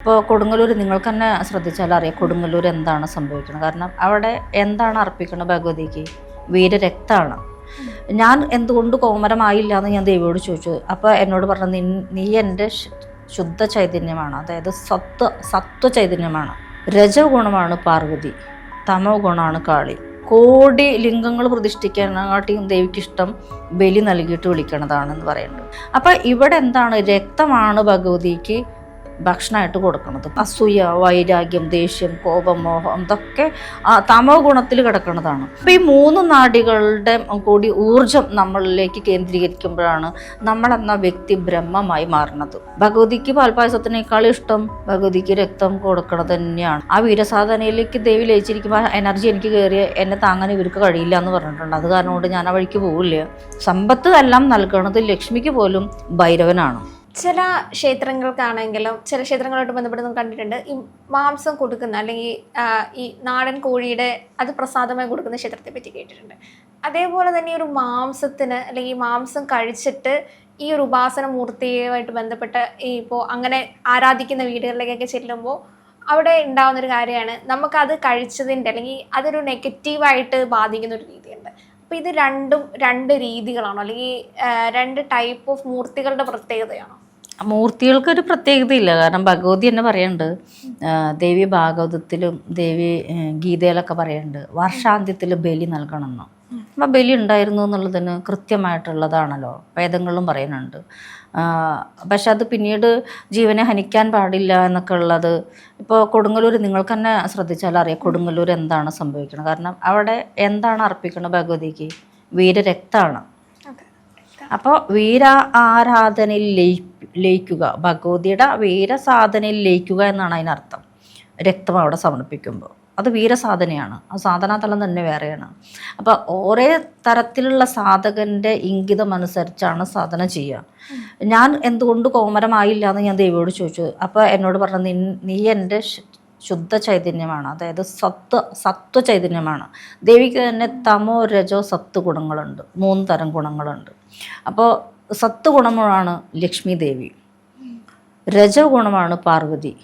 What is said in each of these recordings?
ഇപ്പോൾ കൊടുങ്ങല്ലൂർ നിങ്ങൾക്ക് തന്നെ ശ്രദ്ധിച്ചാൽ അറിയാം കൊടുങ്ങല്ലൂർ എന്താണ് സംഭവിക്കുന്നത്. കാരണം അവിടെ എന്താണ് അർപ്പിക്കുന്നത് ഭഗവതിക്ക്? വീരരക്തമാണ്. ഞാൻ എന്തുകൊണ്ട് കോമരമായില്ല എന്ന് ഞാൻ ദേവിയോട് ചോദിച്ചു. അപ്പോൾ എന്നോട് പറഞ്ഞു "നിൻ- നീ എന്റെ ശുദ്ധ ചൈതന്യമാണ്. അതായത് സത്വ സത്വ ചൈതന്യമാണ്. രജ ഗുണമാണ് പാർവതി തമോ ഗുണമാണ് കാളി. കോടി ലിംഗങ്ങൾ പ്രതിഷ്ഠിക്കാനാട്ടിയും ദേവിക്ക് ഇഷ്ടം ബലി നൽകിയിട്ട് വിളിക്കണതാണെന്ന് പറയുന്നത് അപ്പോൾ ഇവിടെ എന്താണ് രക്തമാണ് ഭഗവതിക്ക് ഭക്ഷണമായിട്ട് കൊടുക്കുന്നത് അസൂയ വൈരാഗ്യം ദേഷ്യം കോപം മോഹം ഇതൊക്കെ തമോ ഗുണത്തിൽ കിടക്കുന്നതാണ് അപ്പം ഈ മൂന്ന് നാടികളുടെ കൂടി ഊർജം നമ്മളിലേക്ക് കേന്ദ്രീകരിക്കുമ്പോഴാണ് നമ്മളെന്ന വ്യക്തി ബ്രഹ്മമായി മാറുന്നത്. ഭഗവതിക്ക് പാൽപായസത്തിനേക്കാൾ ഇഷ്ടം ഭഗവതിക്ക് രക്തം കൊടുക്കണത് തന്നെയാണ്. ആ വീരസാധനയിലേക്ക് ദേവി ലയിച്ചിരിക്കുമ്പോൾ എനർജി എനിക്ക് കയറിയ എന്നെ താങ്ങാൻ ഇവർക്ക് കഴിയില്ല എന്ന് പറഞ്ഞിട്ടുണ്ട്. അത് കാരണം കൊണ്ട് ഞാൻ ആ വഴിക്ക് പോവില്ല. സമ്പത്ത് എല്ലാം നൽകണത് ലക്ഷ്മിക്ക് പോലും ഭൈരവനാണ്. ചില ക്ഷേത്രങ്ങൾക്കാണെങ്കിലും ചില ക്ഷേത്രങ്ങളായിട്ട് ബന്ധപ്പെട്ട് നമ്മൾ കണ്ടിട്ടുണ്ട് ഈ മാംസം കൊടുക്കുന്ന അല്ലെങ്കിൽ ഈ നാടൻ കോഴിയുടെ അത് പ്രസാദമായി കൊടുക്കുന്ന ക്ഷേത്രത്തെ പറ്റി കേട്ടിട്ടുണ്ട്. അതേപോലെ തന്നെ ഒരു മാംസത്തിന് അല്ലെങ്കിൽ മാംസം കഴിച്ചിട്ട് ഈ ഒരു ഉപാസന മൂർത്തിയുമായിട്ട് ബന്ധപ്പെട്ട് ഈ ഇപ്പോൾ അങ്ങനെ ആരാധിക്കുന്ന വീടുകളിലേക്കൊക്കെ ചെല്ലുമ്പോൾ അവിടെ ഉണ്ടാകുന്ന ഒരു കാര്യമാണ് നമുക്കത് കഴിച്ചതിന്റെ അല്ലെങ്കിൽ അതൊരു നെഗറ്റീവായിട്ട് ബാധിക്കുന്ന ഒരു രീതിയുണ്ട്. അപ്പോൾ ഇത് രണ്ടും രണ്ട് രീതികളാണോ? അല്ലെങ്കിൽ രണ്ട് ടൈപ്പ് ഓഫ് മൂർത്തികളുടെ പ്രത്യേകതയാണോ? മൂർത്തികൾക്ക് ഒരു പ്രത്യേകതയില്ല. കാരണം ഭഗവതി തന്നെ പറയുന്നുണ്ട് ദേവി ഭാഗവതത്തിലും ദേവി ഗീതയിലൊക്കെ പറയുന്നുണ്ട് വർഷാന്ത്യത്തിൽ ബലി നൽകണമെന്ന്. അപ്പം ബലി ഉണ്ടായിരുന്നു എന്നുള്ളതിന് കൃത്യമായിട്ടുള്ളതാണല്ലോ വേദങ്ങളിലും പറയുന്നുണ്ട്. പക്ഷെ അത് പിന്നീട് ജീവനെ ഹനിക്കാൻ പാടില്ല എന്നൊക്കെ ഉള്ളത് ഇപ്പോൾ കൊടുങ്ങല്ലൂർ നിങ്ങൾക്ക് തന്നെ ശ്രദ്ധിച്ചാൽ അറിയാം കൊടുങ്ങല്ലൂർ എന്താണ് സംഭവിക്കുന്നത് കാരണം അവിടെ എന്താണ് അർപ്പിക്കുന്നത് ഭഗവതിക്ക്? വീരരക്തമാണ്. അപ്പോൾ വീര ആരാധനയിൽ ലയി ലയിക്കുക ഭഗവതിയുടെ വീരസാധനയിൽ ലയിക്കുക എന്നാണ് അതിനർത്ഥം. രക്തം അവിടെ സമർപ്പിക്കുമ്പോൾ. അത് വീരസാധനയാണ്. ആ സാധനാതലം തന്നെ വേറെയാണ്. അപ്പോൾ ഓരോ തരത്തിലുള്ള സാധകന്റെ ഇംഗിതം അനുസരിച്ചാണ് സാധന ചെയ്യുക. ഞാൻ എന്തുകൊണ്ട് കോമരമായില്ല എന്ന് ഞാൻ ദൈവോട് ചോദിച്ചു. അപ്പോൾ എന്നോട് പറഞ്ഞു നീ എന്റെ ശുദ്ധ ചൈതന്യമാണ് അതായത് സത്വ സത്വ ചൈതന്യമാണ് ദേവിക്ക് തന്നെ തമോ രജോ സത്ത് ഗുണങ്ങളുണ്ട്. മൂന്ന് തരം ഗുണങ്ങളുണ്ട്. അപ്പോൾ സത്ത് ഗുണമാണ് ലക്ഷ്മി ദേവി. രജോ ഗുണമാണ് പാർവതി.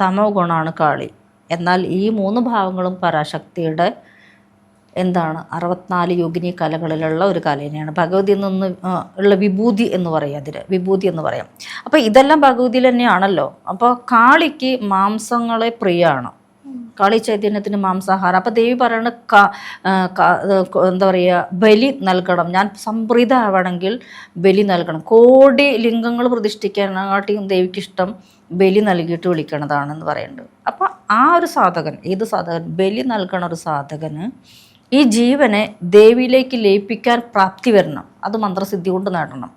തമോ ഗുണമാണ് കാളി. എന്നാൽ ഈ മൂന്ന് ഭാവങ്ങളും പരാശക്തിയുടെ എന്താണ് അറുപത്തിനാല് യോഗിനി കലകളിലുള്ള ഒരു കല തന്നെയാണ്. ഭഗവതി നിന്ന് ഉള്ള വിഭൂതി എന്ന് പറയാം അതിന് വിഭൂതി എന്ന് പറയാം. അപ്പോൾ ഇതെല്ലാം ഭഗവതിയിൽ തന്നെയാണല്ലോ. അപ്പോൾ കാളിക്ക് മാംസങ്ങളെ പ്രിയമാണ് കാളി ചൈതന്യത്തിന് മാംസാഹാരം. അപ്പോൾ ദേവി പറയുന്നത് എന്താ പറയുക ബലി നൽകണം. ഞാൻ സംപ്രീത ആവണമെങ്കിൽ ബലി നൽകണം. കോടി ലിംഗങ്ങൾ പ്രതിഷ്ഠിക്കാനാട്ടിയും ദേവിക്ക് ഇഷ്ടം ബലി നൽകിയിട്ട് വിളിക്കണതാണെന്ന് പറയുന്നുണ്ട്. അപ്പോൾ ആ ഒരു സാധകൻ ഏത് സാധകൻ? ബലി നൽകണ ഒരു സാധകന് ഈ ജീവനെ ദേവിയിലേക്ക് ലയിപ്പിക്കാൻ പ്രാപ്തി വരണം. അത് മന്ത്രസിദ്ധി കൊണ്ട് നേടണം.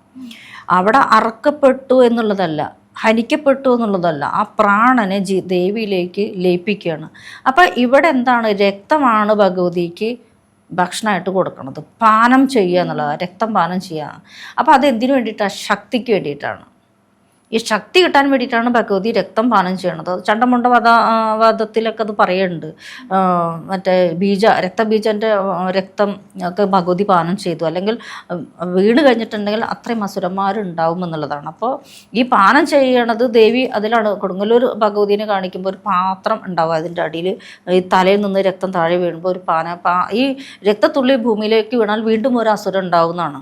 അവിടെ അറക്കപ്പെട്ടു എന്നുള്ളതല്ല ഹനിക്കപ്പെട്ടു എന്നുള്ളതല്ല ആ പ്രാണനെ ജി ദേവിയിലേക്ക് ലയിപ്പിക്കുകയാണ്. അപ്പം ഇവിടെ എന്താണ്? രക്തമാണ് ഭഗവതിക്ക് ഭക്ഷണമായിട്ട് കൊടുക്കുന്നത് പാനം ചെയ്യുക എന്നുള്ളത് രക്തം പാനം ചെയ്യുക. അപ്പോൾ അത് എന്തിനു വേണ്ടിയിട്ടാണ് ശക്തിക്ക് വേണ്ടിയിട്ടാണ്. ഈ ശക്തി കിട്ടാൻ വേണ്ടിയിട്ടാണ് ഭഗവതി രക്തം പാനം ചെയ്യണത്. ചണ്ടമുണ്ട വധ വധത്തിലൊക്കെ അത് പറയുന്നുണ്ട്. മറ്റേ ബീജ രക്തബീജന്റെ രക്തം ഒക്കെ ഭഗവതി പാനം ചെയ്തു. അല്ലെങ്കിൽ വീണ് കഴിഞ്ഞിട്ടുണ്ടെങ്കിൽ അത്രയും അസുരന്മാരുണ്ടാവും എന്നുള്ളതാണ്. അപ്പോൾ ഈ പാനം ചെയ്യണത് ദേവി അതിലാണ് കൊടുങ്ങല്ലൂർ ഭഗവതിനെ കാണിക്കുമ്പോൾ ഒരു പാത്രം ഉണ്ടാവും അതിന്റെ അടിയിൽ ഈ തലയിൽ നിന്ന് രക്തം താഴെ വീഴുമ്പോൾ ഒരു പാന പാ ഈ രക്തത്തുള്ളി ഭൂമിയിലേക്ക് വീണാൽ വീണ്ടും ഒരു അസുരം ഉണ്ടാവുന്നതാണ്.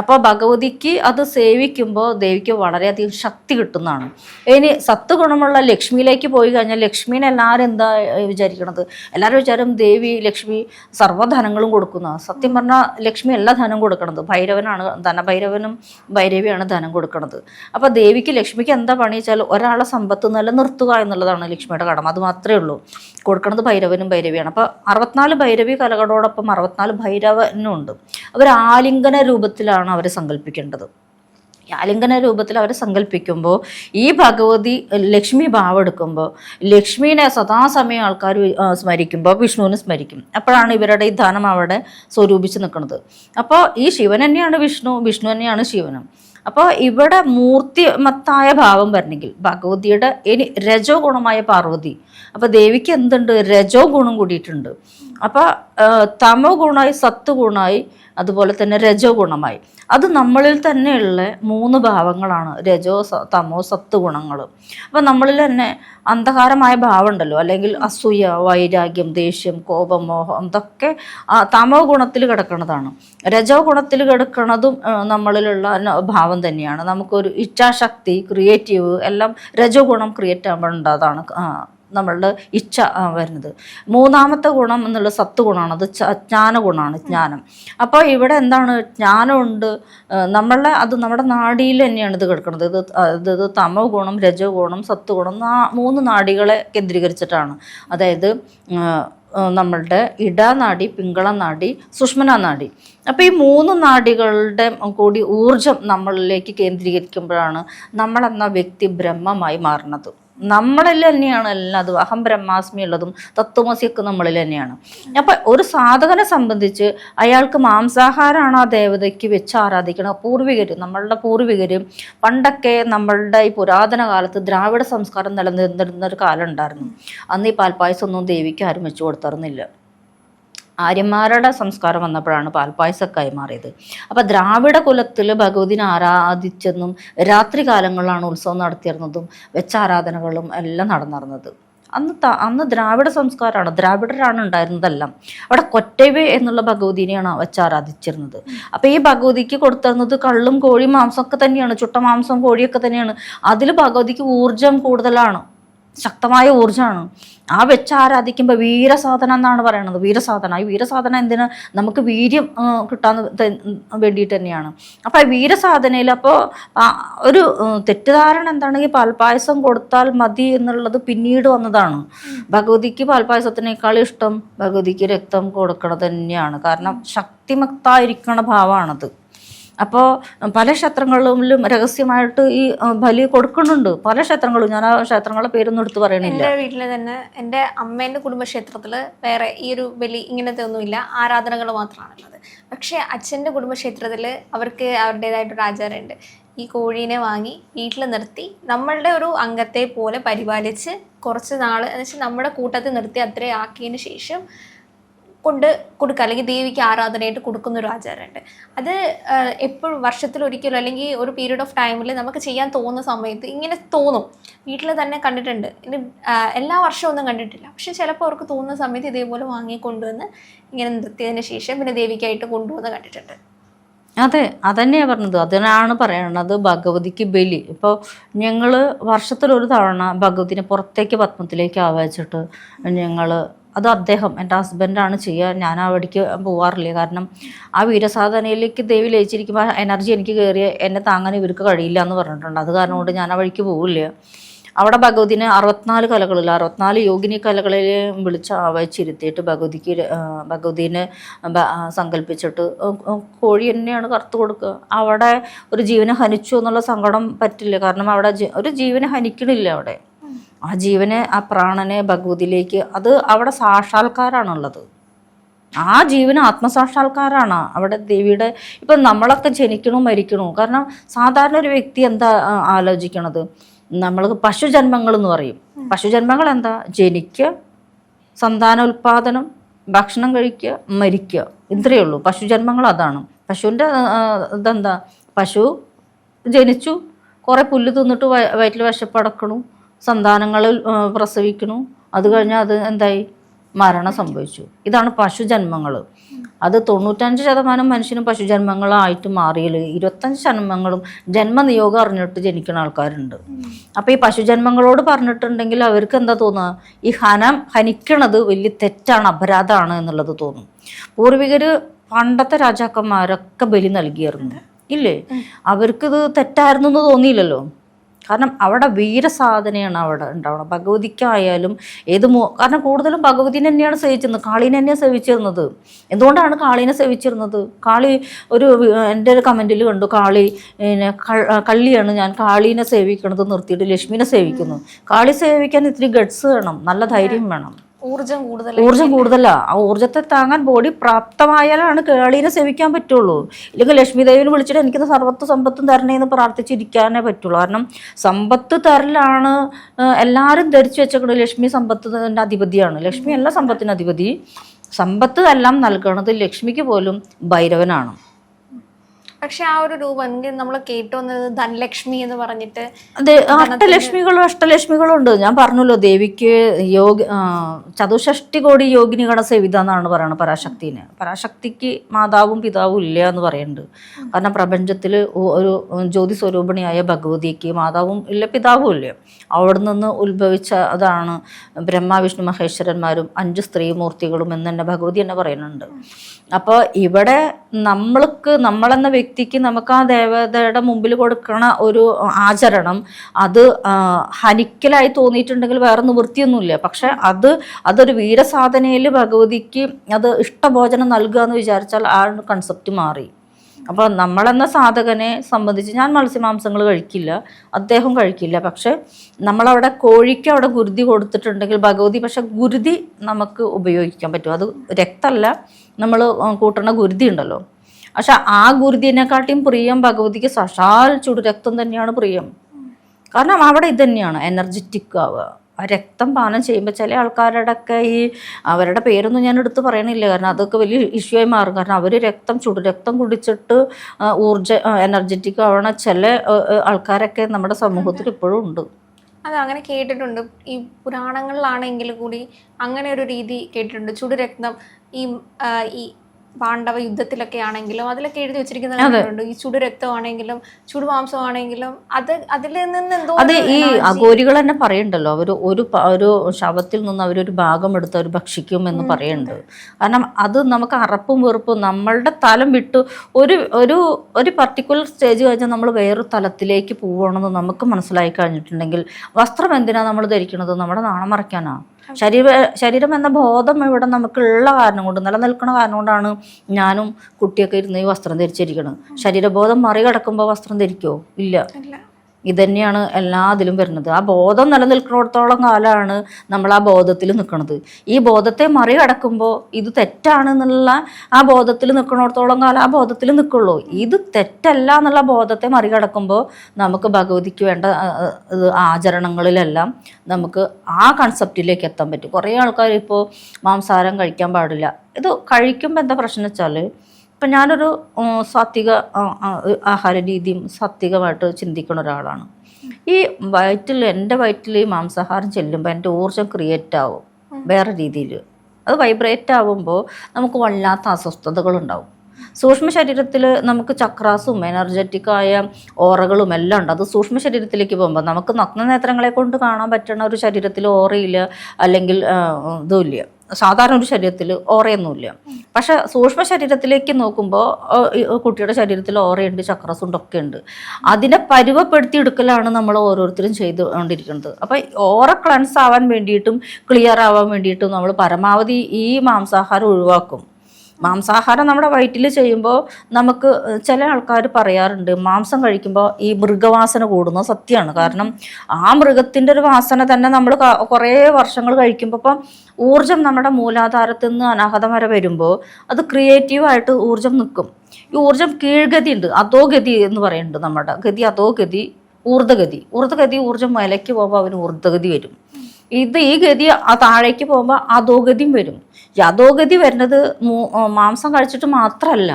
അപ്പോൾ ഭഗവതിക്ക് അത് സേവിക്കുമ്പോൾ ദേവിക്ക് വളരെയധികം ശക്തി കിട്ടുന്നതാണ്. ഇനി സത്ത് ഗുണമുള്ള ലക്ഷ്മിയിലേക്ക് പോയി കഴിഞ്ഞാൽ ലക്ഷ്മീനെ എല്ലാവരും എന്താ വിചാരിക്കണത്? എല്ലാവരും വിചാരം ദേവി ലക്ഷ്മി സർവധനങ്ങളും കൊടുക്കുന്ന. സത്യം പറഞ്ഞാൽ ലക്ഷ്മി എല്ലാ ധനം കൊടുക്കണത്. ഭൈരവനാണ് ധനഭൈരവനും ഭൈരവിയാണ് ധനം കൊടുക്കണത്. അപ്പോൾ ദേവിക്ക് ലക്ഷ്മിക്ക് എന്താ പണി വെച്ചാൽ ഒരാളെ സമ്പത്ത് നിലനിർത്തുക എന്നുള്ളതാണ് ലക്ഷ്മിയുടെ കടമ. അത് മാത്രമേ ഉള്ളൂ. കൊടുക്കണത് ഭൈരവനും ഭൈരവിയാണ്. അപ്പോൾ അറുപത്തിനാല് ഭൈരവി കലകളോടൊപ്പം അറുപത്തിനാല് ഭൈരവനും ഉണ്ട്. അവർ ആലിംഗന രൂപത്തിലാണ് അവരെ സങ്കല്പിക്കേണ്ടത് ആലിംഗന രൂപത്തിൽ അവരെ സങ്കല്പിക്കുമ്പോൾ ഈ ഭഗവതി ലക്ഷ്മി ഭാവെടുക്കുമ്പോൾ ലക്ഷ്മീനെ സദാസമയം ആൾക്കാർ സ്മരിക്കുമ്പോൾ വിഷ്ണുവിനെ സ്മരിക്കും. അപ്പോഴാണ് ഇവരുടെ ഈ ധനം അവിടെ സ്വരൂപിച്ച് നിൽക്കുന്നത്. അപ്പോൾ ഈ ശിവൻ തന്നെയാണ് വിഷ്ണു വിഷ്ണു തന്നെയാണ് ശിവനും. അപ്പോൾ ഇവിടെ മൂർത്തിമത്തായ ഭാവം വരണമെങ്കിൽ ഭഗവതിയുടെ ഇനി രജോ ഗുണമായ പാർവതി. അപ്പോൾ ദേവിക്ക് എന്തുണ്ട്? രജോ ഗുണം കൂടിയിട്ടുണ്ട്. അപ്പോൾ തമോ ഗുണമായി സത്ത് ഗുണമായി അതുപോലെ തന്നെ രജോ ഗുണമായി. അത് നമ്മളിൽ തന്നെയുള്ള മൂന്ന് ഭാവങ്ങളാണ്. രജോ തമോ സത്ത് ഗുണങ്ങൾ അപ്പം നമ്മളിൽ തന്നെ അന്ധകാരമായ ഭാവം ഉണ്ടല്ലോ അല്ലെങ്കിൽ അസൂയ വൈരാഗ്യം ദേഷ്യം കോപം മോഹം ഇതൊക്കെ തമോ ഗുണത്തിൽ കിടക്കുന്നതാണ്. രജോ ഗുണത്തിൽ കിടക്കുന്നതും നമ്മളിലുള്ള ഭാവം തന്നെയാണ്. നമുക്കൊരു ഇച്ഛാശക്തി ക്രിയേറ്റീവ് എല്ലാം രജോ ഗുണം ക്രിയേറ്റ് ആവേണ്ടതാണ് നമ്മളുടെ ഇച്ഛ വരുന്നത്. മൂന്നാമത്തെ ഗുണം എന്നുള്ള സത്ത് ഗുണമാണ് അത് ജ്ഞാന ഗുണമാണ് ജ്ഞാനം. അപ്പോൾ ഇവിടെ എന്താണ് ജ്ഞാനമുണ്ട്? നമ്മളുടെ അത് നമ്മുടെ നാടിയിൽ തന്നെയാണ് ഇത് കിടക്കുന്നത്. ഇത് അതായത് തമോ ഗുണം രജോ ഗുണം സത്ത് ഗുണം മൂന്ന് നാടികളെ കേന്ദ്രീകരിച്ചിട്ടാണ്. അതായത് നമ്മളുടെ ഇടനാടി പിങ്കള നാഡി സുഷ്മന നാടി. അപ്പോൾ ഈ മൂന്ന് നാടികളുടെ കൂടി ഊർജം നമ്മളിലേക്ക് കേന്ദ്രീകരിക്കുമ്പോഴാണ് നമ്മളെന്ന വ്യക്തി ബ്രഹ്മമായി മാറുന്നത്. നമ്മളിൽ തന്നെയാണ് എല്ലാം അത്. അഹം ബ്രഹ്മാസ്മി ഉള്ളതും തത്വമസിയൊക്കെ നമ്മളിൽ തന്നെയാണ്. അപ്പൊ ഒരു സാധകനെ സംബന്ധിച്ച് അയാൾക്ക് മാംസാഹാരമാണ് ആ ദേവതയ്ക്ക് വെച്ച് ആരാധിക്കണം. പൂർവികര് നമ്മളുടെ പൂർവികര് പണ്ടൊക്കെ നമ്മളുടെ ഈ പുരാതന കാലത്ത് ദ്രാവിഡ സംസ്കാരം നിലനിന്നിരുന്ന ഒരു കാലം ഉണ്ടായിരുന്നു. അന്ന് ഈ പാൽപ്പായസം ഒന്നും ദേവിക്ക് ആരും വെച്ചു കൊടുത്തിരുന്നില്ല. ആര്യന്മാരുടെ സംസ്കാരം വന്നപ്പോഴാണ് പാൽപ്പായസക്കായി മാറിയത്. അപ്പം ദ്രാവിഡ കുലത്തിൽ ഭഗവതിനെ ആരാധിച്ചെന്നും രാത്രി കാലങ്ങളിലാണ് ഉത്സവം നടത്തിയിരുന്നതും വെച്ചാരാധനകളും എല്ലാം നടന്നിരുന്നത് അന്ന് അന്ന് ദ്രാവിഡ സംസ്കാരമാണ് ദ്രാവിഡരാണ് ഉണ്ടായിരുന്നതെല്ലാം. അവിടെ കൊറ്റവേ എന്നുള്ള ഭഗവതിനെയാണ് വെച്ച് ആരാധിച്ചിരുന്നത്. അപ്പം ഈ ഭഗവതിക്ക് കൊടുത്തിരുന്നത് കള്ളും കോഴി മാംസമൊക്കെ തന്നെയാണ് ചുട്ട മാംസം കോഴിയൊക്കെ തന്നെയാണ്. അതിൽ ഭഗവതിക്ക് ഊർജം കൂടുതലാണ്. ശക്തമായ ഊർജമാണ്. ആ വെച്ച് ആരാധിക്കുമ്പോൾ വീരസാധന എന്നാണ് പറയണത്. വീരസാധന. ഈ വീരസാധന എന്തിന്? നമുക്ക് വീര്യം കിട്ടാൻ വേണ്ടിയിട്ട് തന്നെയാണ്. അപ്പോൾ ഈ വീരസാധനയിൽ അപ്പോൾ ഒരു തെറ്റിദ്ധാരണ എന്താണെങ്കിൽ പാൽപ്പായസം കൊടുത്താൽ മതി എന്നുള്ളത് പിന്നീട് വന്നതാണ്. ഭഗവതിക്ക് പാൽപ്പായസത്തിനേക്കാൾ ഇഷ്ടം ഭഗവതിക്ക് രക്തം കൊടുക്കണത് തന്നെയാണ്. കാരണം ശക്തിമക്തായിരിക്കണ ഭാവമാണത്. അപ്പോൾ പല ക്ഷേത്രങ്ങളിലും രഹസ്യമായിട്ട് ഈ ബലി കൊടുക്കുന്നുണ്ട്. പല ക്ഷേത്രങ്ങളും ഞാൻ ആ ക്ഷേത്രങ്ങളുടെ പേരൊന്നും എടുത്ത് പറയണില്ല. എന്റെ വീട്ടിൽ തന്നെ എന്റെ അമ്മേന്റെ കുടുംബക്ഷേത്രത്തിൽ വേറെ ഈ ഒരു ബലി ഇങ്ങനത്തെ ഒന്നുമില്ല. ആരാധനകൾ മാത്രമാണുള്ളത്. പക്ഷേ അച്ഛന്റെ കുടുംബക്ഷേത്രത്തിൽ അവർക്ക് അവരുടേതായിട്ടൊരു ആചാരമുണ്ട്. ഈ കോഴീനെ വാങ്ങി വീട്ടിൽ നിർത്തി നമ്മളുടെ ഒരു അംഗത്തെ പോലെ പരിപാലിച്ച് കുറച്ച് നാൾ എന്ന് വെച്ചാൽ നമ്മുടെ കൂട്ടത്തിൽ നിർത്തി അത്രയും ആക്കിയതിന് ശേഷം കൊണ്ട് കൊടുക്കുക അല്ലെങ്കിൽ ദേവിക്ക് ആരാധനയായിട്ട് കൊടുക്കുന്ന ഒരു ആചാരമുണ്ട്. അത് എപ്പോഴും വർഷത്തിലൊരിക്കലും അല്ലെങ്കിൽ ഒരു പീരീഡ് ഓഫ് ടൈമിൽ നമുക്ക് ചെയ്യാൻ തോന്നുന്ന സമയത്ത് ഇങ്ങനെ തോന്നും. വീട്ടിൽ തന്നെ കണ്ടിട്ടുണ്ട്. എല്ലാ വർഷവും ഒന്നും കണ്ടിട്ടില്ല. പക്ഷെ ചിലപ്പോൾ അവർക്ക് തോന്നുന്ന സമയത്ത് ഇതേപോലെ വാങ്ങിക്കൊണ്ടുവന്ന് ഇങ്ങനെ നിർത്തിയതിന് ശേഷം പിന്നെ ദേവിക്കായിട്ട് കൊണ്ടുവന്ന് കണ്ടിട്ടുണ്ട്. അതെ അതന്നെയാണ് പറഞ്ഞത്. അതിനാണ് പറയണത് ഭഗവതിക്ക് ബലി. ഇപ്പോൾ ഞങ്ങൾ വർഷത്തിലൊരു തവണ ഭഗവതിനെ പുറത്തേക്ക് പത്മത്തിലേക്ക് ആവാച്ചിട്ട് ഞങ്ങൾ അത് അദ്ദേഹം എന്റെ ഹസ്ബൻഡാണ് ചെയ്യുക. ഞാൻ അവിടേക്ക് പോകാറില്ല കാരണം ആ വീരസാധനയിലേക്ക് ദേവി ലയിച്ചിരിക്കുമ്പോൾ എനർജി എനിക്ക് കയറി എന്നെ താങ്ങാൻ ഇവർക്ക് കഴിയില്ല എന്ന് പറഞ്ഞിട്ടുണ്ട്. അത് കാരണം കൊണ്ട് ഞാൻ ആ വഴിക്ക് പോവില്ല. അവിടെ ഭഗവതിനെ അറുപത്തിനാല് കലകളിൽ അറുപത്തിനാല് യോഗിനി കലകളിൽ വിളിച്ച് ആവച്ചിരുത്തിയിട്ട് ഭഗവതിക്ക് ഭഗവതിനെ സങ്കല്പിച്ചിട്ട് കോഴി തന്നെയാണ് കറുത്ത് കൊടുക്കുക. അവിടെ ഒരു ജീവനെ ഹനിച്ചു എന്നുള്ള സങ്കടം പറ്റില്ല. കാരണം അവിടെ ഒരു ജീവനെ ഹനിക്കണില്ല അവിടെ. ആ ജീവനെ ആ പ്രാണനെ ഭഗവതിയിലേക്ക് അത് അവിടെ സാക്ഷാത്കാരാണുള്ളത്. ആ ജീവന് ആത്മസാക്ഷാത്കാരാണ്. അവിടെ ദേവിയുടെ ഇപ്പം നമ്മളൊക്കെ ജനിക്കണു മരിക്കണു? കാരണം സാധാരണ ഒരു വ്യക്തി എന്താ ആലോചിക്കണത്? നമ്മൾ പശുജന്മങ്ങൾ എന്ന് പറയും. പശുജന്മങ്ങൾ എന്താ? ജനിക്കുക സന്താനോൽപാദനം ഭക്ഷണം കഴിക്കുക മരിക്കുക ഇത്രയേ ഉള്ളൂ. പശുജന്മങ്ങൾ അതാണ്. പശുവിന്റെ ഇതെന്താ? പശു ജനിച്ചു കുറേ പുല്ല് തിന്നിട്ട് വയ- വയറ്റിൽ വിശപ്പടക്കണു സന്താനങ്ങളിൽ ആ, പ്രസവിക്കണു അത് കഴിഞ്ഞാൽ അത് എന്തായി? മരണം സംഭവിച്ചു. ഇതാണ് പശുജന്മങ്ങൾ. അത് തൊണ്ണൂറ്റഞ്ച് ശതമാനം മനുഷ്യനും പശുജന്മങ്ങളായിട്ട് മാറിയാൽ. ഇരുപത്തഞ്ച് ജന്മങ്ങളും ജന്മനിയോഗം അറിഞ്ഞിട്ട് ജനിക്കുന്ന ആൾക്കാരുണ്ട്. അപ്പോൾ ഈ പശുജന്മങ്ങളോട് പറഞ്ഞിട്ടുണ്ടെങ്കിൽ അവർക്ക് എന്താ തോന്നുക? ഈ ഹനം ഹനിക്കണത് വലിയ തെറ്റാണ് അപരാധമാണ് എന്നുള്ളത് തോന്നും. പൂർവികർ പണ്ടത്തെ രാജാക്കന്മാരൊക്കെ ബലി നൽകിയിരുന്നു ഇല്ലേ? അവർക്കിത് തെറ്റായിരുന്നു എന്ന് തോന്നിയില്ലല്ലോ. കാരണം അവിടെ വീരസാധനയാണ് അവിടെ ഉണ്ടാവുന്നത് ഭഗവതിക്കായാലും ഏത് മോ കാരണം കൂടുതലും ഭഗവതിനെ തന്നെയാണ് സേവിച്ചിരുന്നത്. കാളീനെ തന്നെയാണ് സേവിച്ചിരുന്നത്. എന്തുകൊണ്ടാണ് കാളീനെ സേവിച്ചിരുന്നത്? കാളി ഒരു എന്റെ ഒരു കമന്റിൽ കണ്ടു. കാളി പിന്നെ കള്ളിയാണ് ഞാൻ കാളീനെ സേവിക്കുന്നത് നിർത്തിയിട്ട് ലക്ഷ്മിനെ സേവിക്കുന്നു. കാളി സേവിക്കാൻ ഇത്തിരി ഗഡ്സ് വേണം. നല്ല ധൈര്യം വേണം. ഊർജം കൂടുതൽ ഊർജം കൂടുതലാ. ആ ഊർജത്തെ താങ്ങാൻ ബോഡി പ്രാപ്തമായാലാണ് കേളീനെ സേവിക്കാൻ പറ്റുള്ളൂ. ഇല്ലെങ്കിൽ ലക്ഷ്മി ദേവിനെ വിളിച്ചിട്ട് എനിക്ക് സർവത്ത് സമ്പത്തും തരണേന്ന് പ്രാർത്ഥിച്ചിരിക്കാനേ പറ്റുള്ളൂ. കാരണം സമ്പത്ത് തരലാണ് എല്ലാവരും ധരിച്ചു വെച്ചേക്കുന്നത് ലക്ഷ്മി സമ്പത്തിന്റെ അധിപതിയാണ്. ലക്ഷ്മി എല്ലാ സമ്പത്തിന് അധിപതി. സമ്പത്ത് എല്ലാം നൽകണത് ലക്ഷ്മിക്ക് പോലും ഭൈരവനാണ്. പക്ഷെ ആ ഒരു രൂപം നമ്മൾ കേട്ടു വന്നത് ധനലക്ഷ്മി എന്ന് പറഞ്ഞിട്ട് അഷ്ടലക്ഷ്മികളും അഷ്ടലക്ഷ്മികളും ഉണ്ട്. ഞാൻ പറഞ്ഞല്ലോ ദേവിക്ക് യോഗ ചതുഷഷ്ടി കോടി യോഗിനികളെ സേവിത എന്നാണ് പറയുന്നത് പരാശക്തിനെ. പരാശക്തിക്ക് മാതാവും പിതാവും ഇല്ല എന്ന് പറയുന്നുണ്ട് കാരണം പ്രപഞ്ചത്തിൽ ഒരു ജ്യോതി സ്വരൂപിണിയായ ഭഗവതിക്ക് മാതാവും ഇല്ല പിതാവും ഇല്ല. അവിടെ നിന്ന് ഉത്ഭവിച്ച അതാണ് ബ്രഹ്മ വിഷ്ണു മഹേശ്വരന്മാരും അഞ്ച് സ്ത്രീമൂർത്തികളും എന്ന് തന്നെ ഭഗവതി തന്നെ പറയുന്നുണ്ട്. അപ്പോൾ ഇവിടെ നമ്മൾക്ക് നമ്മളെന്ന വ്യക്തിക്ക് നമുക്ക് ആ ദേവതയുടെ മുമ്പിൽ കൊടുക്കണ ഒരു ആചരണം അത് ഹനിക്കലായി തോന്നിയിട്ടുണ്ടെങ്കിൽ വേറെ നിവൃത്തിയൊന്നുമില്ല. പക്ഷെ അത് അതൊരു വീരസാധനയിൽ ഭഗവതിക്ക് അത് ഇഷ്ടഭോജനം നൽകുക എന്ന് വിചാരിച്ചാൽ ആ കൺസെപ്റ്റ് മാറി. അപ്പോൾ നമ്മളെന്ന സാധകനെ സംബന്ധിച്ച് ഞാൻ മത്സ്യമാംസങ്ങൾ കഴിക്കില്ല അദ്ദേഹം കഴിക്കില്ല. പക്ഷെ നമ്മളവിടെ കോഴിക്ക് അവിടെ ഗുരുതി കൊടുത്തിട്ടുണ്ടെങ്കിൽ ഭഗവതി പക്ഷെ ഗുരുതി നമുക്ക് ഉപയോഗിക്കാൻ പറ്റും. അത് രക്തമല്ല നമ്മൾ കൂട്ടണ ഗുരുതി ഉണ്ടല്ലോ. പക്ഷെ ആ ഗുരുതിനെക്കാട്ടിയും പ്രിയം ഭഗവതിക്ക് സശാൽ ചൂട് ചുടുരക്തം തന്നെയാണ് പ്രിയം. കാരണം അവിടെ ഇത് തന്നെയാണ് എനർജറ്റിക് ആവുക. ആ രക്തം പാനം ചെയ്യുമ്പോൾ ചില ആൾക്കാരുടെ ഒക്കെ ഈ അവരുടെ പേരൊന്നും ഞാൻ എടുത്ത് പറയണില്ല. കാരണം അതൊക്കെ വലിയ ഇഷ്യൂ ആയി മാറും. കാരണം അവർ രക്തം ചുടുരക്തം കുടിച്ചിട്ട് ആ, ഊർജ എനർജറ്റിക് ആവണ ചില ആൾക്കാരൊക്കെ നമ്മുടെ സമൂഹത്തിൽ ഇപ്പോഴും ഉണ്ട്. അത് അങ്ങനെ കേട്ടിട്ടുണ്ട്. ഈ പുരാണങ്ങളിലാണെങ്കിൽ കൂടി അങ്ങനെ ഒരു രീതി കേട്ടിട്ടുണ്ട്. ചുടുരക്തം ഈ ഈ പാണ്ഡവ യുദ്ധത്തിലൊക്കെ ആണെങ്കിലും അതിലൊക്കെ എഴുതി വെച്ചിരിക്കുന്നുണ്ട് ഈ ചുടു രക്തമാണെങ്കിലും ചുടു മാംസമാണെങ്കിലും അത് അതിൽ നിന്ന് എന്തോ അത് ഈ അഗോരികൾ അഘോരികൾ തന്നെ പറയണ്ടല്ലോ. അവർ ഒരു ഒരു ശവത്തിൽ നിന്ന് അവരൊരു ഭാഗം എടുത്ത് അവർ ഭക്ഷിക്കും എന്ന് പറയുന്നുണ്ട് കാരണം അത് നമുക്ക് അറപ്പും വെറുപ്പും നമ്മളുടെ തലം വിട്ടു ഒരു ഒരു ഒരു പർട്ടിക്കുലർ സ്റ്റേജ് കഴിഞ്ഞാൽ നമ്മൾ വേറൊരു തലത്തിലേക്ക് പോവുകയാണെന്ന് നമുക്ക് മനസ്സിലായി കഴിഞ്ഞിട്ടുണ്ടെങ്കിൽ വസ്ത്രം എന്തിനാണ് നമ്മൾ ധരിക്കുന്നത് നമ്മുടെ നാണം മറയ്ക്കാനാ. ശരീര ശരീരം എന്ന ബോധം ഇവിടെ നമുക്കുള്ള കാരണം കൊണ്ട് നിലനിൽക്കുന്ന കാരണം കൊണ്ടാണ് ഞാനും കുട്ടിയൊക്കെ ഇരുന്ന് ഈ വസ്ത്രം ധരിച്ചിരിക്കുന്നത് ശരീരബോധം മറികടക്കുമ്പോൾ വസ്ത്രം ധരിക്കുമോ ഇല്ല. ഇല്ല. എല്ലാ ഇതിലും വരുന്നത്. ആ ബോധം നിലനിൽക്കുന്നിടത്തോളം കാലമാണ് നമ്മൾ ആ ബോധത്തിൽ നിൽക്കുന്നത്. ഈ ബോധത്തെ മറികടക്കുമ്പോൾ ഇത് തെറ്റാണ് എന്നുള്ള ആ ബോധത്തിൽ നിൽക്കുന്നിടത്തോളം കാലം ആ ബോധത്തിൽ നിൽക്കുള്ളൂ. ഇത് തെറ്റല്ല എന്നുള്ള ബോധത്തെ മറികടക്കുമ്പോൾ നമുക്ക് ഭഗവതിക്ക് വേണ്ട ആചരണങ്ങളിലെല്ലാം നമുക്ക് ആ കൺസെപ്റ്റിലേക്ക് എത്താൻ പറ്റും. കുറേ ആൾക്കാർ ഇപ്പോൾ മാംസാരം കഴിക്കാൻ പാടില്ല. ഇത് കഴിക്കുമ്പോൾ എന്താ പ്രശ്നം വെച്ചാൽ ഇപ്പം ഞാനൊരു സാത്വിക ആഹാര രീതിയും സാത്വികമായിട്ട് ചിന്തിക്കുന്ന ഒരാളാണ്. ഈ വയറ്റിൽ എന്റെ വയറ്റിൽ ഈ മാംസാഹാരം ചെല്ലുമ്പോൾ എന്റെ ഊർജം ക്രിയേറ്റ് ആവും വേറെ രീതിയിൽ അത് വൈബ്രേറ്റ് ആവുമ്പോൾ നമുക്ക് വല്ലാത്ത അസ്വസ്ഥതകളുണ്ടാവും സൂക്ഷ്മ ശരീരത്തിൽ നമുക്ക് ചക്രാസും എനർജറ്റിക്കായ ഓറകളും എല്ലാം ഉണ്ട്. അത് സൂക്ഷ്മ ശരീരത്തിലേക്ക് പോകുമ്പോൾ നമുക്ക് നഗ്നനേത്രങ്ങളെ കൊണ്ട് കാണാൻ പറ്റുന്ന ഒരു ശരീരത്തിൽ ഓറയില്ല അല്ലെങ്കിൽ ഇതുമില്ല സാധാരണ ഒരു ശരീരത്തിൽ ഓറയൊന്നുമില്ല. പക്ഷെ സൂക്ഷ്മ ശരീരത്തിലേക്ക് നോക്കുമ്പോൾ കുട്ടിയുടെ ശരീരത്തിൽ ഓറയുണ്ട് ചക്രസുണ്ട് ഒക്കെ ഉണ്ട് അതിനെ പരുവപ്പെടുത്തി എടുക്കലാണ് നമ്മൾ ഓരോരുത്തരും ചെയ്തുകൊണ്ടിരിക്കുന്നത് അപ്പം ഓറ ക്ലൻസ് ആവാൻ വേണ്ടിയിട്ടും ക്ലിയർ ആവാൻ വേണ്ടിയിട്ടും നമ്മൾ പരമാവധി ഈ മാംസാഹാരം ഒഴിവാക്കും. മാംസാഹാരം നമ്മുടെ വയറ്റിൽ ചെയ്യുമ്പോൾ നമുക്ക് ചില ആൾക്കാർ പറയാറുണ്ട് മാംസം കഴിക്കുമ്പോൾ ഈ മൃഗവാസന കൂടുന്നത് സത്യമാണ്. കാരണം ആ മൃഗത്തിന്റെ ഒരു വാസന തന്നെ നമ്മൾ കുറേ വർഷങ്ങൾ കഴിക്കുമ്പോൾ ഇപ്പം ഊർജം നമ്മുടെ മൂലാധാരത്തിൽ നിന്ന് അനാഹതം വരെ വരുമ്പോൾ അത് ക്രിയേറ്റീവായിട്ട് ഊർജം നിൽക്കും. ഈ ഊർജം കീഴ്ഗതി ഉണ്ട് അതോ ഗതി എന്ന് പറയുന്നുണ്ട് നമ്മുടെ ഗതി അതോ ഗതി ഊർദ്ധഗതി. ഊർദ്ധഗതി ഊർജം മലയ്ക്ക് പോകുമ്പോൾ അവന് ഊർദ്ധഗതി വരും. ഇത് ഈ ഗതി ആ താഴേക്ക് പോകുമ്പോൾ അധോഗതിയും വരും. ഈ അധോഗതി വരുന്നത് മാംസം കഴിച്ചിട്ട് മാത്രമല്ല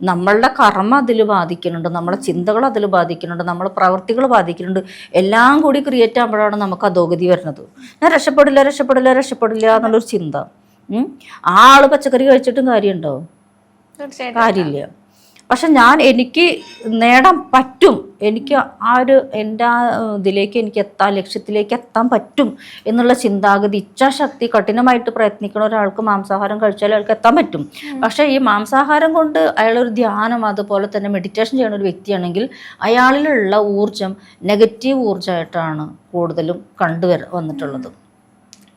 നമ്മളുടെ കർമ്മ അതിൽ ബാധിക്കുന്നുണ്ട് നമ്മളെ ചിന്തകൾ അതിൽ ബാധിക്കുന്നുണ്ട് നമ്മളെ പ്രവൃത്തികൾ ബാധിക്കുന്നുണ്ട്. എല്ലാം കൂടി ക്രിയേറ്റ് ആകുമ്പോഴാണ് നമുക്ക് അധോഗതി വരുന്നത്. ഞാൻ രക്ഷപ്പെടില്ല രക്ഷപ്പെടില്ല രക്ഷപ്പെടില്ല എന്നുള്ളൊരു ചിന്ത. ആ ആൾ പച്ചക്കറി കഴിച്ചിട്ടും കാര്യമുണ്ടോ? കാര്യമില്ല. പക്ഷെ ഞാൻ എനിക്ക് നേടാൻ പറ്റും. എനിക്ക് ആ ഒരു എന്റെ ആ ഇതിലേക്ക് എനിക്ക് എത്താൻ ലക്ഷ്യത്തിലേക്ക് എത്താൻ പറ്റും എന്നുള്ള ചിന്താഗതി ഇച്ഛാശക്തി കഠിനമായിട്ട് പ്രയത്നിക്കുന്ന ഒരാൾക്ക് മാംസാഹാരം കഴിച്ചാൽ അയാൾക്ക് എത്താൻ പറ്റും. പക്ഷേ ഈ മാംസാഹാരം കൊണ്ട് അയാളൊരു ധ്യാനം അതുപോലെ തന്നെ മെഡിറ്റേഷൻ ചെയ്യുന്ന ഒരു വ്യക്തിയാണെങ്കിൽ അയാളിലുള്ള ഊർജം നെഗറ്റീവ് ഊർജമായിട്ടാണ് കൂടുതലും കണ്ടുവര വന്നിട്ടുള്ളത്.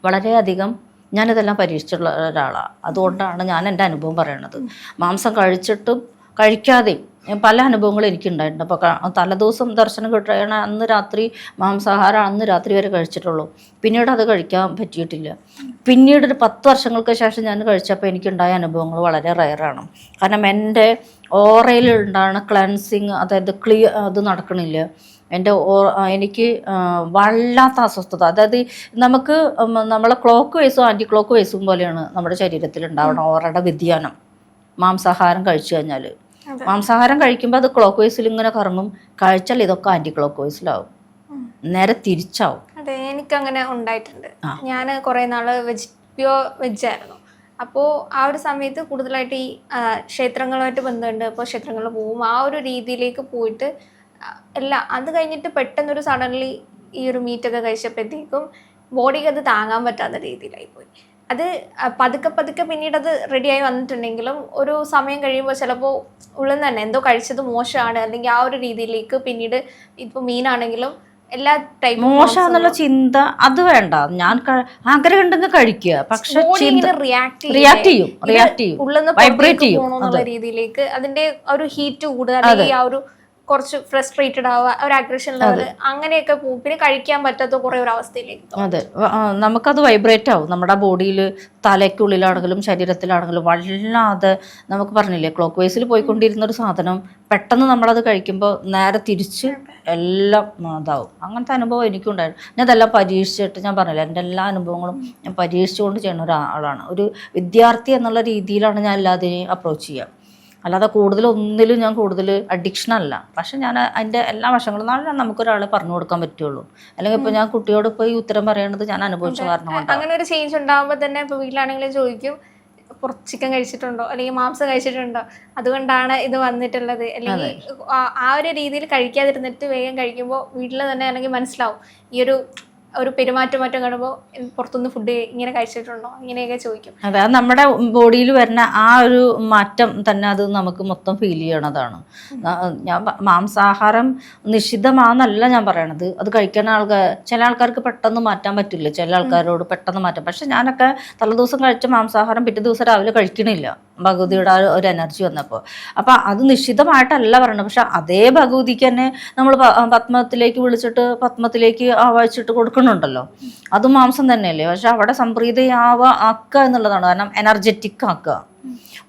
വളരെയധികം ഞാനിതെല്ലാം പരീക്ഷിച്ചിട്ടുള്ള ഒരാളാണ് അതുകൊണ്ടാണ് ഞാൻ എന്റെ അനുഭവം പറയണത്. മാംസം കഴിച്ചിട്ടും കഴിക്കാതെയും ഞാൻ പല അനുഭവങ്ങളും എനിക്കുണ്ടായിട്ടുണ്ട്. അപ്പോൾ തലേദിവസം ദർശനം കിട്ടുകയാണ് അന്ന് രാത്രി മാംസാഹാരം അന്ന് രാത്രി വരെ കഴിച്ചിട്ടുള്ളൂ. പിന്നീട് അത് കഴിക്കാൻ പറ്റിയിട്ടില്ല. പിന്നീട് ഒരു പത്ത് വർഷങ്ങൾക്ക് ശേഷം ഞാൻ കഴിച്ചപ്പോൾ എനിക്കുണ്ടായ അനുഭവങ്ങൾ വളരെ റയറാണ്. കാരണം എന്റെ ഓറയിൽ ഉണ്ടാകുന്ന ക്ലൻസിങ് അതായത് ക്ലിയർ അത് നടക്കണില്ല. എന്റെ ഓ- എനിക്ക് വല്ലാത്ത അസ്വസ്ഥത. അതായത് നമുക്ക് നമ്മളെ ക്ലോക്ക് വയസ്സും ആന്റി ക്ലോക്ക് വയസ്സും പോലെയാണ് നമ്മുടെ ശരീരത്തിൽ ഉണ്ടാവണം ഓറയുടെ വ്യതിയാനം. മാംസാഹാരം കഴിച്ചു കഴിഞ്ഞാൽ. മാംസാഹാരം കഴിക്കുമ്പോൾ അത് ക്ലോക്ക് വൈസിൽ ഇങ്ങനെ കറങ്ങും. കഴിച്ചാൽ ഇതൊക്കെ ആന്റി ക്ലോക്ക് വൈസിലാവും നേരെ തിരിച്ചാവും. അതെ എനിക്ക് അങ്ങനെ ഉണ്ടായിട്ടുണ്ട് ഞാൻ കുറേ നാൾ വെജ് പ്യോർ വെജ് ആയിരുന്നു അപ്പോൾ ആ ഒരു സമയത്ത് കൂടുതലായിട്ട് ഈ ക്ഷേത്രങ്ങളുമായിട്ട് ബന്ധമുണ്ട്. അപ്പോൾ ക്ഷേത്രങ്ങളിൽ പോവും ആ ഒരു രീതിയിലേക്ക് പോയിട്ട് അല്ല അത് കഴിഞ്ഞിട്ട് പെട്ടെന്നൊരു സഡൻലി ഈ ഒരു മീറ്റൊക്കെ കഴിച്ചപ്പോഴത്തേക്കും ബോഡിക്ക് അത് താങ്ങാൻ പറ്റാത്ത രീതിയിലായി പോയി. അത് പതുക്കെ പതുക്കെ പിന്നീട് അത് റെഡിയായി വന്നിട്ടുണ്ടെങ്കിലും ഒരു സമയം കഴിയുമ്പോൾ ചിലപ്പോൾ ഉള്ളിൽ നിന്ന് തന്നെ എന്തോ കഴിച്ചത് മോശമാണ് അല്ലെങ്കിൽ ആ ഒരു രീതിയിലേക്ക് പിന്നീട് ഇപ്പോൾ മീനാണെങ്കിലും എല്ലാ ടൈപ്പ് മോശമെന്നുള്ള ചിന്ത അത് വേണ്ട. ഞാൻ ആഗ്രഹം ഉണ്ടെങ്കിൽ കഴിക്കുക. പക്ഷെ റിയാക്ട് റിയാക്ട് ചെയ്യും റിയാക്ട് ചെയ്യും. ഉള്ളിന്ന് വൈബ്രേറ്റ് ചെയ്യും. രീതിയിലേക്ക് അതിന്റെ ഒരു ഹീറ്റ് കൂടുക അല്ലെങ്കിൽ ആ ഒരു കുറച്ച് ഫ്രസ്ട്രേറ്റഡ് ആവുക ഒരു അഗ്രഷൻ ലെവൽ അങ്ങനെയൊക്കെ പോകും പിന്നെ കഴിക്കാൻ പറ്റാത്ത കുറെ ഒരു അവസ്ഥയിലേക്ക്. അതെ. നമുക്കത് വൈബ്രേറ്റ് ആവും. നമ്മുടെ ബോഡിയിൽ തലയ്ക്കുള്ളിലാണെങ്കിലും ശരീരത്തിലാണെങ്കിലും വല്ലാതെ നമുക്ക് പറഞ്ഞില്ലേ ക്ലോക്ക് വൈസിൽ പോയിക്കൊണ്ടിരുന്ന ഒരു സാധനം പെട്ടെന്ന് നമ്മളത് കഴിക്കുമ്പോൾ നേരെ തിരിച്ച് എല്ലാം ഇതാവും അങ്ങനത്തെ അനുഭവം എനിക്കുണ്ടായിരുന്നു ഞാൻ അതെല്ലാം പരീക്ഷിച്ചിട്ട് ഞാൻ പറഞ്ഞില്ല എന്റെ എല്ലാ അനുഭവങ്ങളും ഞാൻ പരീക്ഷിച്ചുകൊണ്ട് ചെയ്യുന്ന ഒരാളാണ്. ഒരു വിദ്യാർത്ഥി എന്നുള്ള രീതിയിലാണ് ഞാൻ എല്ലാത്തിനെയും അപ്രോച്ച് ചെയ്യുക. അല്ലാതെ കൂടുതൽ ഒന്നിലും ഞാൻ കൂടുതൽ അഡിക്ഷൻ അല്ല. പക്ഷെ ഞാൻ അതിന്റെ എല്ലാ വശങ്ങളും നാളെ നമുക്കൊരാളെ പറഞ്ഞു കൊടുക്കാൻ പറ്റുള്ളൂ. അല്ലെങ്കിൽ ഇപ്പോൾ ഞാൻ കുട്ടിയോട് ഇപ്പോൾ ഈ ഉത്തരം പറയണത് ഞാൻ അനുഭവിച്ച കാരണം അങ്ങനെ ഒരു ചേഞ്ച് ഉണ്ടാകുമ്പോൾ തന്നെ ഇപ്പൊ വീട്ടിലാണെങ്കിലും ചോദിക്കും കുറച്ച് ചിക്കൻ കഴിച്ചിട്ടുണ്ടോ? അല്ലെങ്കിൽ മാംസം കഴിച്ചിട്ടുണ്ടോ? അതുകൊണ്ടാണ് ഇത് വന്നിട്ടുള്ളത്. അല്ലെങ്കിൽ ആ- ആ ഒരു രീതിയിൽ കഴിക്കാതിരുന്നിട്ട് വേഗം കഴിക്കുമ്പോൾ വീട്ടിൽ തന്നെ ആണെങ്കിൽ മനസ്സിലാവും. ഈ ഒരു ഒരു പെരുമാറ്റം മാറ്റം കാണുമ്പോൾ പുറത്തുനിന്ന് ഫുഡ് ഇങ്ങനെ കഴിച്ചിട്ടുണ്ടോ? ഇങ്ങനെയൊക്കെ ചോദിക്കും. അതെ അത് നമ്മുടെ ബോഡിയിൽ വരുന്ന ആ ഒരു മാറ്റം തന്നെ അത് നമുക്ക് മൊത്തം ഫീൽ ചെയ്യണതാണ്. ഞാൻ മാംസാഹാരം നിഷിദ്ധമാണെന്നല്ല ഞാൻ പറയണത്. അത് കഴിക്കുന്ന ആൾക്കാർ ചില ആൾക്കാർക്ക് പെട്ടെന്ന് മാറ്റാൻ പറ്റില്ല. ചില ആൾക്കാരോട് പെട്ടെന്ന് മാറ്റാം പക്ഷെ ഞാനൊക്കെ തലേദിവസം കഴിച്ച മാംസാഹാരം പിറ്റേ ദിവസം രാവിലെ കഴിക്കണില്ല. ഭഗവതിയുടെ ആ ഒരു എനർജി വന്നപ്പോൾ അപ്പം അത് നിശ്ചിതമായിട്ടല്ല പറയണത്. പക്ഷെ അതേ ഭഗവതിക്ക് തന്നെ നമ്മൾ പത്മത്തിലേക്ക് വിളിച്ചിട്ട് പത്മത്തിലേക്ക് വായിച്ചിട്ട് കൊടുക്കുന്നുണ്ടല്ലോ. അത് മാംസം തന്നെയല്ലേ? പക്ഷെ അവിടെ സംപ്രീതയാവ ആക്ക എന്നുള്ളതാണ്. കാരണം എനർജറ്റിക് ആക്കുക.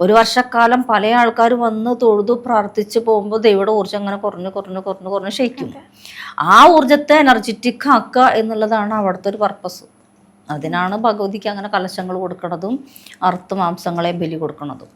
ഒരു വർഷക്കാലം പല ആൾക്കാർ വന്ന് തൊഴുതു പ്രാർത്ഥിച്ച് പോകുമ്പോൾ ദൈവയുടെ ഊർജം അങ്ങനെ കുറഞ്ഞു കുറഞ്ഞു കുറഞ്ഞു കുറഞ്ഞു ക്ഷയിക്കും. ആ ഊർജത്തെ എനർജറ്റിക് ആക്കുക എന്നുള്ളതാണ് അവിടുത്തെ ഒരു പർപ്പസ് അതിനാണ് ഭഗവതിക്ക് അങ്ങനെ കലശങ്ങൾ കൊടുക്കണതും അറുത്ത് മാംസങ്ങളെ ബലി കൊടുക്കണതും.